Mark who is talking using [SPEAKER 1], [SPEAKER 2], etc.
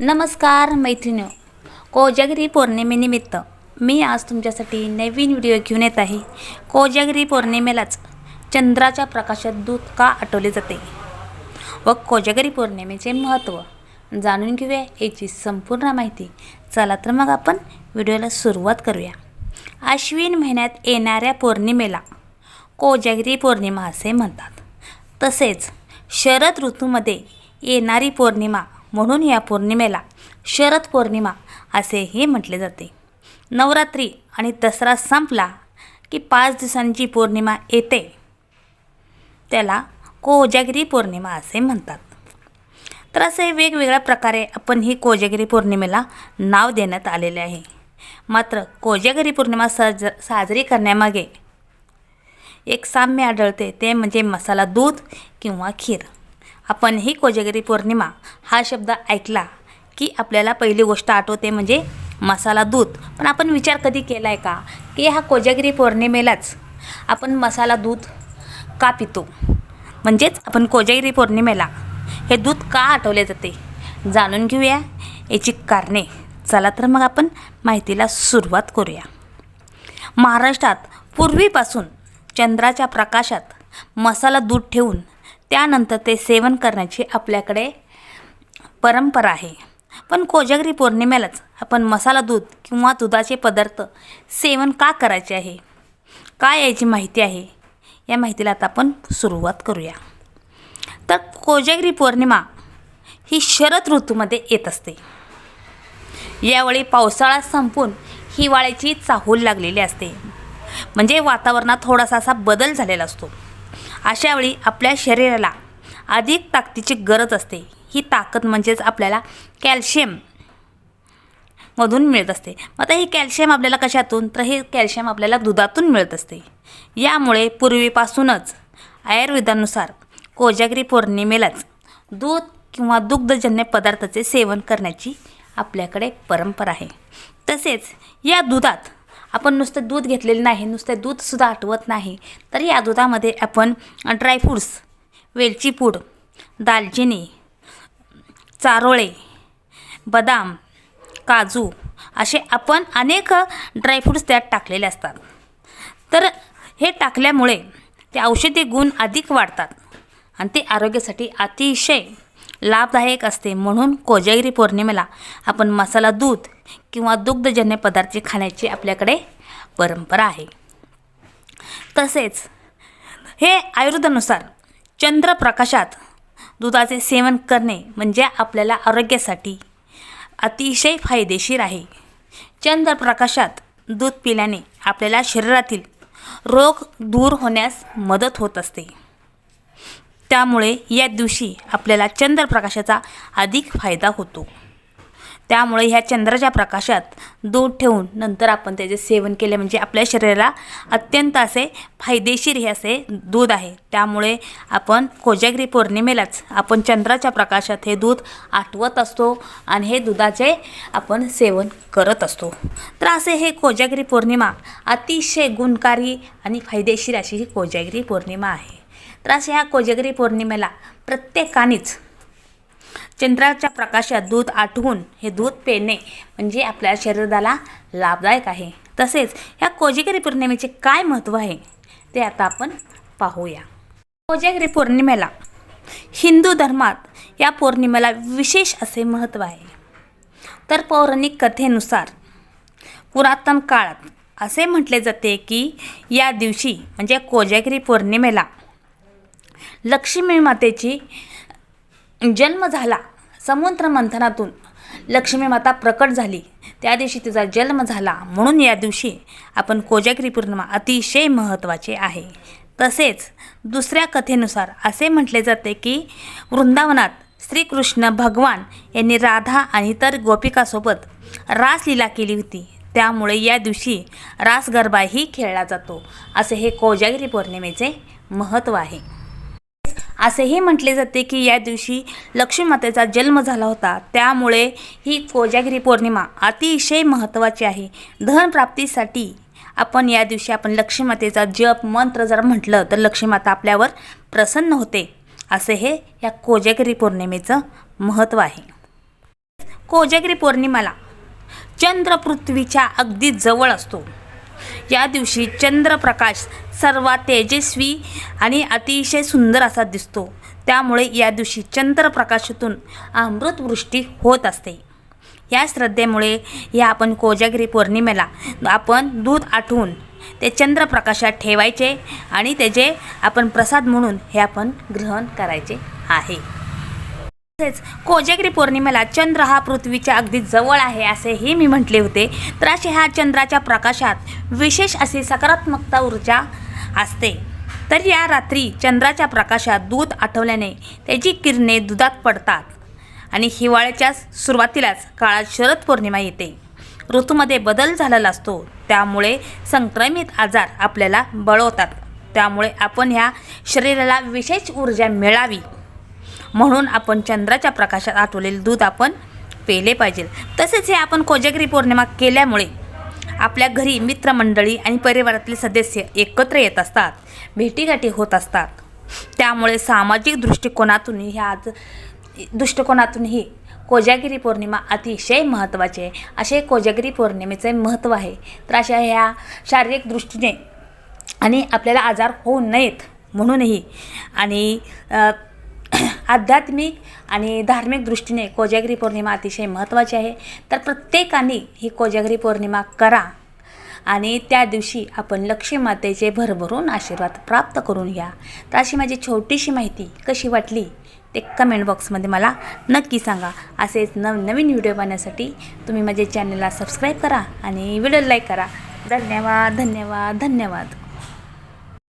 [SPEAKER 1] नमस्कार मैत्रिणी कोजागिरी पौर्णिमेनिमित्त मी आज तुमच्यासाठी नवीन व्हिडिओ घेऊन येत आहे. कोजागिरी पौर्णिमेलाच चंद्राच्या प्रकाशात दूध का आटवले जाते? व कोजागिरी पौर्णिमेचे महत्त्व जाणून घेऊया याची संपूर्ण माहिती. चला तर मग आपण व्हिडिओला सुरुवात करूया. आश्विन महिन्यात येणाऱ्या पौर्णिमेला कोजागिरी पौर्णिमा असे म्हणतात. तसेच शरद ऋतूमध्ये येणारी पौर्णिमा म्हणून या पौर्णिमेला शरद पौर्णिमा असेही म्हटले जाते. नवरात्री आणि दसरा संपला की पाच दिवसांची पौर्णिमा येते. त्याला कोजागिरी पौर्णिमा असे म्हणतात. तर असे वेगवेगळ्या प्रकारे आपण ही कोजागिरी पौर्णिमेला नाव देण्यात आलेले आहे. मात्र कोजागिरी पौर्णिमा सज साजरी करण्यामागे एक साम्य आढळते ते म्हणजे मसाला दूध किंवा खीर. आपण ही कोजागिरी पौर्णिमा हा शब्द ऐकला की आपल्याला पहिली गोष्ट आठवते म्हणजे मसाला दूध. पण आपण विचार कधी केला आहे का? की हा कोजागिरी पौर्णिमेलाच आपण मसाला दूध का पितो? म्हणजेच आपण कोजागिरी पौर्णिमेला हे दूध का आठवले जाते? जाणून घेऊया याची कारणे. चला तर मग आपण माहितीला सुरुवात करूया. महाराष्ट्रात पूर्वीपासून चंद्राच्या प्रकाशात मसाला दूध ठेवून त्यानंतर ते सेवन करण्याची आपल्याकडे परंपरा आहे. पण कोजागरी पौर्णिमेलाच आपण मसाला दूध किंवा दुधाचे पदार्थ सेवन का करायचे आहे? काय याची माहिती आहे? या माहितीला आता आपण सुरुवात करूया. तर कोजागिरी पौर्णिमा ही शरद ऋतूमध्ये येत असते. यावेळी पावसाळा संपून हिवाळ्याची चाहूल लागलेली असते. म्हणजे वातावरणात थोडासा असा बदल झालेला असतो. अशावेळी आपल्या शरीराला अधिक ताकदीची गरज असते. ही ताकद म्हणजेच आपल्याला कॅल्शियम मधून मिळत असते. मग आता ही कॅल्शियम आपल्याला कशातून? तर हे कॅल्शियम आपल्याला दुधातून मिळत असते. यामुळे पूर्वीपासूनच आयुर्वेदानुसार कोजागिरी पौर्णिमेलाच दूध किंवा दुग्धजन्य पदार्थाचे सेवन करण्याची आपल्याकडे परंपरा आहे. तसेच या दुधात आपण नुसतं दूध घेतलेलं नाही नुसतं दूधसुद्धा आठवत नाही. तर या दुधामध्ये आपण ड्रायफ्रूट्स वेलची पूड दालचिनी चारोळे बदाम काजू असे आपण अनेक ड्रायफ्रूट्स त्यात टाकलेले असतात. तर हे टाकल्यामुळे ते औषधी गुण अधिक वाढतात आणि ते आरोग्यासाठी अतिशय लाभदायक असते म्हणून कोजागिरी पौर्णिमेला आपण मसाला दूध किंवा दुग्धजन्य पदार्थ खाण्याची आपल्याकडे परंपरा आहे. तसेच हे आयुर्वेदानुसार चंद्रप्रकाशात दुधाचे सेवन करणे म्हणजे आपल्याला आरोग्यासाठी अतिशय फायदेशीर आहे. चंद्रप्रकाशात दूध पिल्याने आपल्याला शरीरातील रोग दूर होण्यास मदत होत असते. त्यामुळे या दिवशी आपल्याला चंद्रप्रकाशाचा अधिक फायदा होतो. त्यामुळे ह्या चंद्राच्या प्रकाशात दूध ठेवून नंतर आपण त्याचे सेवन केले म्हणजे आपल्या शरीराला अत्यंत असे फायदेशीर हे असे दूध आहे. त्यामुळे आपण कोजागिरी पौर्णिमेलाच आपण चंद्राच्या प्रकाशात हे दूध आठवत असतो आणि हे दुधाचे आपण सेवन करत असतो. तर असे हे कोजागिरी पौर्णिमा अतिशय गुणकारी आणि फायदेशीर अशी ही कोजागिरी पौर्णिमा आहे. तर अशा ह्या कोजागिरी पौर्णिमेला प्रत्येकानेच. चंद्राच्या प्रकाशात दूध आठवून हे दूध पेणे म्हणजे आपल्या शरीराला लाभदायक आहे. तसेच ह्या कोजागिरी पौर्णिमेचे काय महत्त्व आहे ते आता आपण पाहूया. कोजागिरी पौर्णिमेला हिंदू धर्मात या पौर्णिमेला विशेष असे महत्त्व आहे. तर पौराणिक कथेनुसार पुरातन काळात असे म्हटले जाते की या दिवशी म्हणजे कोजागिरी पौर्णिमेला लक्ष्मी मातेची जन्म झाला. समुद्र मंथनातून लक्ष्मी माता प्रकट झाली. त्या दिवशी तिचा जन्म झाला. म्हणून या दिवशी आपण कोजागिरी पौर्णिमा अतिशय महत्त्वाचे आहे. तसेच दुसऱ्या कथेनुसार असे म्हटले जाते की वृंदावनात श्रीकृष्ण भगवान यांनी राधा आणि इतर गोपिकासोबत रासलीला केली होती. त्यामुळे या दिवशी रास गरबाही खेळला जातो. असे हे कोजागिरी पौर्णिमेचे महत्त्व आहे. असेही म्हटले जाते की या दिवशी लक्ष्मीमातेचा जन्म झाला होता. त्यामुळे ही कोजागिरी पौर्णिमा अतिशय महत्त्वाची आहे. धनप्राप्तीसाठी आपण या दिवशी आपण लक्ष्मीमातेचा जप मंत्र जर म्हटलं तर लक्ष्मीमाता आपल्यावर प्रसन्न होते. असे हे या कोजागिरी पौर्णिमेचं महत्त्व आहे. कोजागिरी पौर्णिमेला चंद्र पृथ्वीच्या अगदी जवळ असतो. या दिवशी चंद्रप्रकाश सर्वात तेजस्वी आणि अतिशय सुंदर असा दिसतो. त्यामुळे या दिवशी चंद्रप्रकाशातून अमृतवृष्टी होत असते. या श्रद्धेमुळे या आपण कोजागिरी पौर्णिमेला आपण दूध आठवून ते चंद्रप्रकाशात ठेवायचे आणि त्याचे आपण प्रसाद म्हणून हे आपण ग्रहण करायचे आहे. तसेच कोजागिरी पौर्णिमेला चंद्र हा पृथ्वीच्या अगदी जवळ आहे असेही मी म्हटले होते. तर असे ह्या चंद्राच्या प्रकाशात विशेष अशी सकारात्मकता ऊर्जा असते. तर या रात्री चंद्राच्या प्रकाशात दूध आठवल्याने त्याची किरणे दुधात पडतात आणि हिवाळ्याच्या सुरुवातीलाच काळात शरद पौर्णिमा येते. ऋतूमध्ये बदल झालेला असतो. त्यामुळे संक्रमित आजार आपल्याला बळवतात. त्यामुळे आपण ह्या शरीराला विशेष ऊर्जा मिळावी. म्हणून आपण चंद्राच्या प्रकाशात आठवलेले दूध आपण पेले पाहिजे. तसेच हे आपण कोजागिरी पौर्णिमा केल्यामुळे आपल्या घरी मित्रमंडळी आणि परिवारातले सदस्य एकत्र येत असतात भेटीगाठी होत असतात. त्यामुळे सामाजिक दृष्टिकोनातून ह्या आज दृष्टिकोनातूनही कोजागिरी पौर्णिमा अतिशय महत्त्वाची आहे. असे कोजागिरी पौर्णिमेचे महत्त्व आहे. तर अशा ह्या शारीरिक दृष्टीने आणि आपल्याला आजार होऊ नयेत म्हणूनही आणि आध्यात्मिक आणि धार्मिक दृष्टीने कोजागिरी पौर्णिमा अतिशय महत्त्वाची आहे. तर प्रत्येकाने ही कोजागिरी पौर्णिमा करा आणि त्या दिवशी आपण लक्ष्मी मातेचे भरभरून आशीर्वाद प्राप्त करून घ्या. तर अशी माझी छोटीशी माहिती कशी वाटली ते कमेंट बॉक्समध्ये मला नक्की सांगा. असेच नवनवीन व्हिडिओ पाहण्यासाठी तुम्ही माझ्या चॅनलला सबस्क्राईब करा आणि व्हिडिओ लाईक करा. धन्यवाद धन्यवाद धन्यवाद.